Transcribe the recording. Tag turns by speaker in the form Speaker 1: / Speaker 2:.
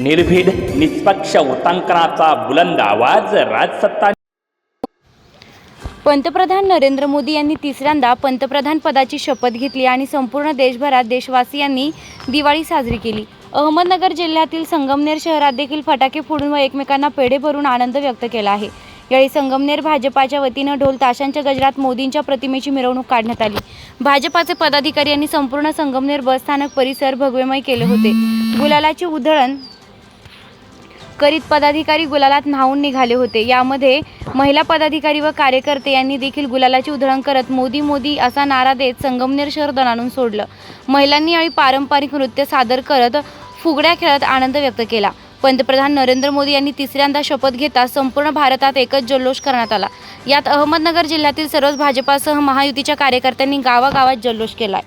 Speaker 1: निर्भीड निष्पक्ष वृत्तांकनाचा बुलंद आवाज राजसत्ता
Speaker 2: पंतप्रधान नरेंद्र मोदी यांनी तिसऱ्यांदा पंतप्रधान पदाची शपथ घेतली आणि संपूर्ण देशभरात देशवासियांनी दिवाळी साजरी केली. अहमदनगर जिल्ह्यातील संगमनेर शहरात देखील फटाके फोडून व एकमेकांना पेढे भरून आनंद व्यक्त केला आहे. यावेळी संगमनेर भाजपाच्या वतीनं ढोल ताशांच्या गजरात मोदींच्या प्रतिमेची मिरवणूक काढण्यात आली. भाजपाचे पदाधिकारी यांनी संपूर्ण संगमनेर बसस्थानक परिसर भगवेमय केले होते. गुलालाची उधळण करीत पदाधिकारी गुलालात न्हावून निघाले होते. यामध्ये महिला पदाधिकारी व कार्यकर्ते यांनी देखील गुलालाची उधळण करत मोदी मोदी असा नारा देत संगमनेर शहर दणाणून सोडलं. महिलांनी यावेळी पारंपरिक नृत्य सादर करत फुगड्या खेळत आनंद व्यक्त केला. पंतप्रधान नरेंद्र मोदी यांनी तिसऱ्यांदा शपथ घेता संपूर्ण भारतात एकच जल्लोष करण्यात आला. यात अहमदनगर जिल्ह्यातील सर्वच भाजपासह महायुतीच्या कार्यकर्त्यांनी गावागावात जल्लोष केला